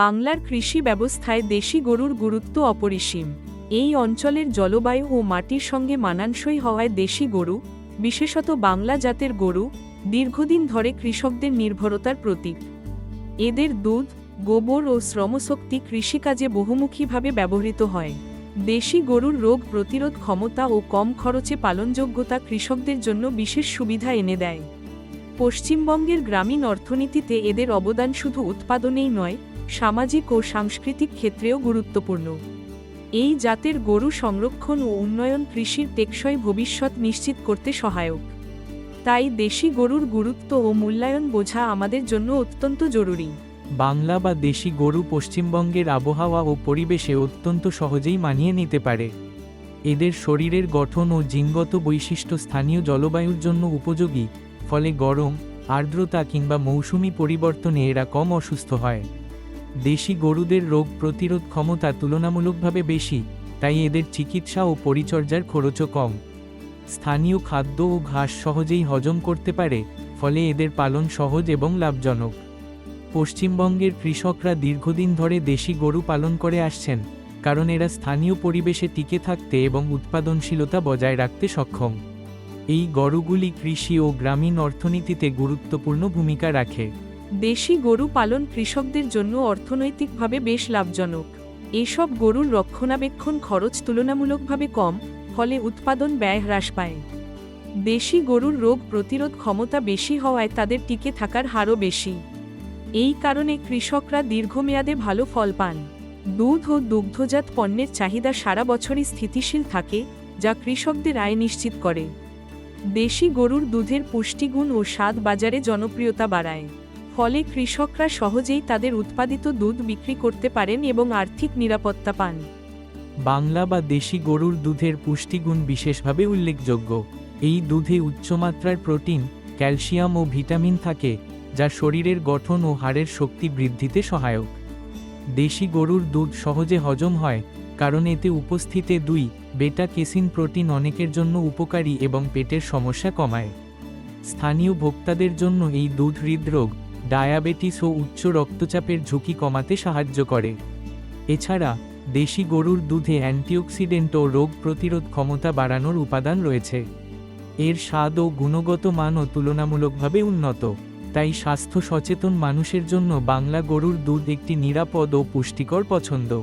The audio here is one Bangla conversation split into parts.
বাংলার কৃষি ব্যবস্থায় দেশি গরুর গুরুত্ব অপরিসীম। এই অঞ্চলের জলবায়ু ও মাটির সঙ্গে মানানসই হওয়ায় দেশি গরু, বিশেষত বাংলা জাতের গরু, দীর্ঘদিন ধরে কৃষকদের নির্ভরতার প্রতীক। এদের দুধ, গোবর ও শ্রমশক্তি কৃষিকাজে বহুমুখীভাবে ব্যবহৃত হয়। দেশি গরুর রোগ প্রতিরোধ ক্ষমতা ও কম খরচে পালনযোগ্যতা কৃষকদের জন্য বিশেষ সুবিধা এনে দেয়। পশ্চিমবঙ্গের গ্রামীণ অর্থনীতিতে এদের অবদান শুধু উৎপাদনেই নয় সামাজিক ও সাংস্কৃতিক ক্ষেত্রেও গুরুত্বপূর্ণ। এই জাতের গরু সংরক্ষণ ও উন্নয়ন কৃষির টেকসই ভবিষ্যৎ নিশ্চিত করতে সহায়ক। তাই দেশি গরুর গুরুত্ব ও মূল্যায়ন বোঝা আমাদের জন্য অত্যন্ত জরুরি। বাংলা বা দেশি গরু পশ্চিমবঙ্গের আবহাওয়া ও পরিবেশে অত্যন্ত সহজেই মানিয়ে নিতে পারে। এদের শরীরের গঠন ও জিনগত বৈশিষ্ট্য স্থানীয় জলবায়ুর জন্য উপযোগী, ফলে গরম, আর্দ্রতা কিংবা মৌসুমি পরিবর্তনে এরা কম অসুস্থ হয়। দেশি গরুদের রোগ প্রতিরোধ ক্ষমতা তুলনামূলকভাবে বেশি, তাই এদের চিকিৎসা ও পরিচর্যার খরচও কম। স্থানীয় খাদ্য ও ঘাস সহজেই হজম করতে পারে, ফলে এদের পালন সহজ এবং লাভজনক। পশ্চিমবঙ্গের কৃষকরা দীর্ঘদিন ধরে দেশি গরু পালন করে আসছেন, কারণ এরা স্থানীয় পরিবেশে টিকে থাকতে এবং উৎপাদনশীলতা বজায় রাখতে সক্ষম। এই গরুগুলি কৃষি ও গ্রামীণ অর্থনীতিতে গুরুত্বপূর্ণ ভূমিকা রাখে। দেশি গরু পালন কৃষকদের জন্য অর্থনৈতিকভাবে বেশ লাভজনক। এসব গরুর রক্ষণাবেক্ষণ খরচ তুলনামূলকভাবে কম, ফলে উৎপাদন ব্যয় হ্রাস পায়। দেশি গরুর রোগ প্রতিরোধ ক্ষমতা বেশি হওয়ায় তাদের টিকে থাকার হারও বেশি। এই কারণে কৃষকরা দীর্ঘমেয়াদে ভালো ফল পান। দুধ ও দুগ্ধজাত পণ্যের চাহিদা সারা বছরই স্থিতিশীল থাকে, যা কৃষকদের আয় নিশ্চিত করে। দেশি গরুর দুধের পুষ্টিগুণ ও স্বাদ বাজারে জনপ্রিয়তা বাড়ায়। ফলে কৃষকরা সহজেই তাদের উৎপাদিত দুধ বিক্রি করতে পারেন এবং আর্থিক নিরাপত্তা পান। বাংলা বা দেশি গরুর দুধের পুষ্টিগুণ বিশেষভাবে উল্লেখযোগ্য। এই দুধে উচ্চমাত্রার প্রোটিন, ক্যালসিয়াম ও ভিটামিন থাকে, যা শরীরের গঠন ও হাড়ের শক্তি বৃদ্ধিতে সহায়ক। দেশি গরুর দুধ সহজে হজম হয়, কারণ এতে উপস্থিতে দুই বেটা কেসিন প্রোটিন অনেকের জন্য উপকারী এবং পেটের সমস্যা কমায়। স্থানীয় ভোক্তাদের জন্য এই দুধ হৃদরোগ ডায়াবেটিস ও উচ্চ রক্তচাপের ঝুঁকি কমাতে সাহায্য করে। এছাড়া, দেশি গরুর দুধে অ্যান্টিঅক্সিডেন্ট ও রোগ প্রতিরোধ ক্ষমতা বাড়ানোর উপাদান রয়েছে। এর স্বাদ ও গুণগত মানও তুলনামূলকভাবে উন্নত। তাই স্বাস্থ্য সচেতন মানুষের জন্য বাংলা গরুর দুধ একটি নিরাপদ ও পুষ্টিকর পছন্দ।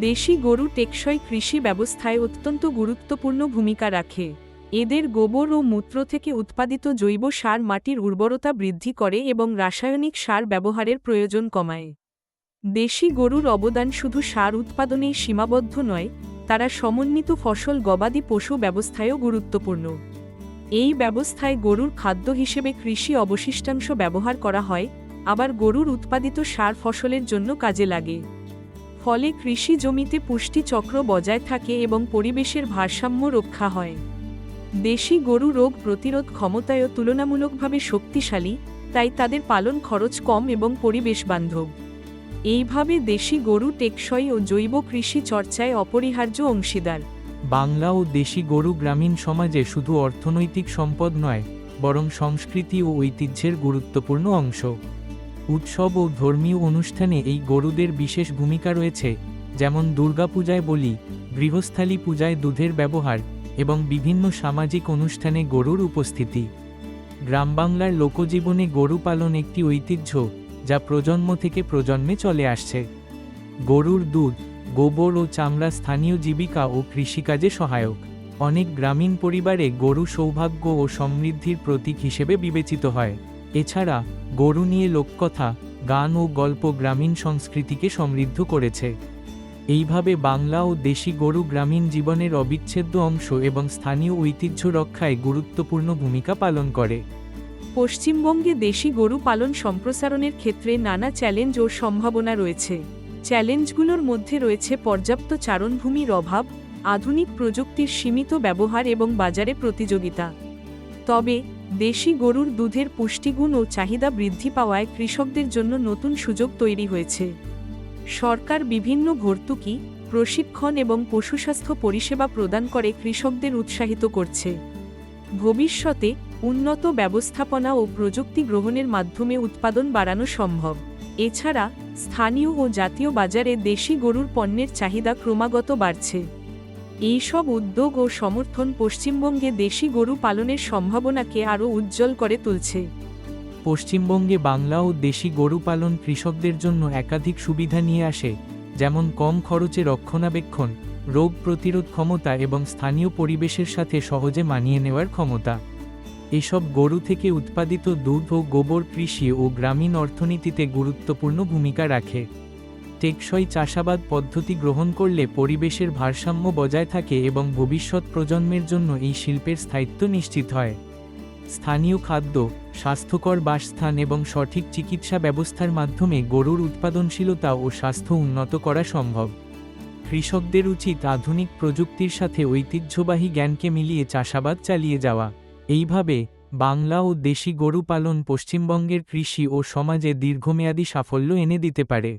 দেশি গরু টেকসই কৃষি ব্যবস্থায় অত্যন্ত গুরুত্বপূর্ণ ভূমিকা রাখে। এদের গোবর ও মূত্র থেকে উৎপাদিত জৈব সার মাটির উর্বরতা বৃদ্ধি করে এবং রাসায়নিক সার ব্যবহারের প্রয়োজন কমায়। দেশি গরুর অবদান শুধু সার উৎপাদনেই সীমাবদ্ধ নয়, তারা সমন্বিত ফসল গবাদি পশু ব্যবস্থায়ও গুরুত্বপূর্ণ। এই ব্যবস্থায় গরুর খাদ্য হিসেবে কৃষি অবশিষ্টাংশ ব্যবহার করা হয়, আবার গরুর উৎপাদিত সার ফসলের জন্য কাজে লাগে। ফলে কৃষি জমিতে পুষ্টি চক্র বজায় থাকে এবং পরিবেশের ভারসাম্য রক্ষা হয়। দেশি গরু রোগ প্রতিরোধ ক্ষমতায়ও তুলনামূলকভাবে শক্তিশালী, তাই তাদের পালন খরচ কম এবং পরিবেশ বান্ধব। এইভাবে দেশি গরু টেকসই ও জৈব কৃষি চর্চায় অপরিহার্য অংশীদার। বাংলা ও দেশি গরু গ্রামীণ সমাজে শুধু অর্থনৈতিক সম্পদ নয়, বরং সংস্কৃতি ও ঐতিহ্যের গুরুত্বপূর্ণ অংশ। উৎসব ও ধর্মীয় অনুষ্ঠানে এই গরুদের বিশেষ ভূমিকা রয়েছে, যেমন দুর্গাপূজায় বলি, গৃহস্থালী পূজায় দুধের ব্যবহার এবং বিভিন্ন সামাজিক অনুষ্ঠানে গরুর উপস্থিতি। গ্রামবাংলার লোকজীবনে গরু পালন একটি ঐতিহ্য যা প্রজন্ম থেকে প্রজন্মে চলে আসছে। গরুর দুধ, গোবর ও চামড়া স্থানীয় জীবিকা ও কৃষিকাজে সহায়ক। অনেক গ্রামীণ পরিবারে গরু সৌভাগ্য ও সমৃদ্ধির প্রতীক হিসেবে বিবেচিত হয়। এছাড়া, গরু নিয়ে লোককথা, গান ও গল্প গ্রামীণ সংস্কৃতিকে সমৃদ্ধ করেছে। এইভাবে বাংলা ও দেশি গরু গ্রামীণ জীবনের অবিচ্ছেদ্য অংশ এবং স্থানীয় ঐতিহ্য রক্ষায় গুরুত্বপূর্ণ ভূমিকা পালন করে। পশ্চিমবঙ্গে দেশি গরু পালন সম্প্রসারণের ক্ষেত্রে নানা চ্যালেঞ্জ ও সম্ভাবনা রয়েছে। চ্যালেঞ্জগুলোর মধ্যে রয়েছে পর্যাপ্ত চারণভূমির অভাব, আধুনিক প্রযুক্তির সীমিত ব্যবহার এবং বাজারে প্রতিযোগিতা। তবে, দেশি গরুর দুধের পুষ্টিগুণ ও চাহিদা বৃদ্ধি পাওয়ায় কৃষকদের জন্য নতুন সুযোগ তৈরি হয়েছে। সরকার বিভিন্ন ভর্তুকি, প্রশিক্ষণ এবং পশুস্বাস্থ্য পরিষেবা প্রদান করে কৃষকদের উৎসাহিত করছে। ভবিষ্যতে উন্নত ব্যবস্থাপনা ও প্রযুক্তি গ্রহণের মাধ্যমে উৎপাদন বাড়ানো সম্ভব। এছাড়া স্থানীয় ও জাতীয় বাজারে দেশি গরুর পণ্যের চাহিদা ক্রমাগত বাড়ছে। এই সব উদ্যোগ ও সমর্থন পশ্চিমবঙ্গে দেশি গরু পালনের সম্ভাবনাকে আরও উজ্জ্বল করে তুলছে। পশ্চিমবঙ্গে বাংলা ও দেশি গরু পালন কৃষকদের জন্য একাধিক সুবিধা নিয়ে আসে, যেমন কম খরচে রক্ষণাবেক্ষণ, রোগ প্রতিরোধ ক্ষমতা এবং স্থানীয় পরিবেশের সাথে সহজে মানিয়ে নেওয়ার ক্ষমতা। এসব গরু থেকে উৎপাদিত দুধ ও গোবর কৃষি ও গ্রামীণ অর্থনীতিতে গুরুত্বপূর্ণ ভূমিকা রাখে। টেকসই চাষাবাদ পদ্ধতি গ্রহণ করলে পরিবেশের ভারসাম্য বজায় থাকে এবং ভবিষ্যৎ প্রজন্মের জন্য এই শিল্পের স্থায়িত্ব নিশ্চিত হয়। স্থানীয় খাদ্য, স্বাস্থ্যকর বাসস্থান এবং সঠিক চিকিৎসা ব্যবস্থার মাধ্যমে গরুর উৎপাদনশীলতা ও স্বাস্থ্য উন্নত করা সম্ভব। কৃষকদের উচিত আধুনিক প্রযুক্তির সাথে ঐতিহ্যবাহী জ্ঞানকে মিলিয়ে চাষাবাদ চালিয়ে যাওয়া। এইভাবে বাংলা ও দেশি গরু পালন পশ্চিমবঙ্গের কৃষি ও সমাজে দীর্ঘমেয়াদী সাফল্য এনে দিতে পারে।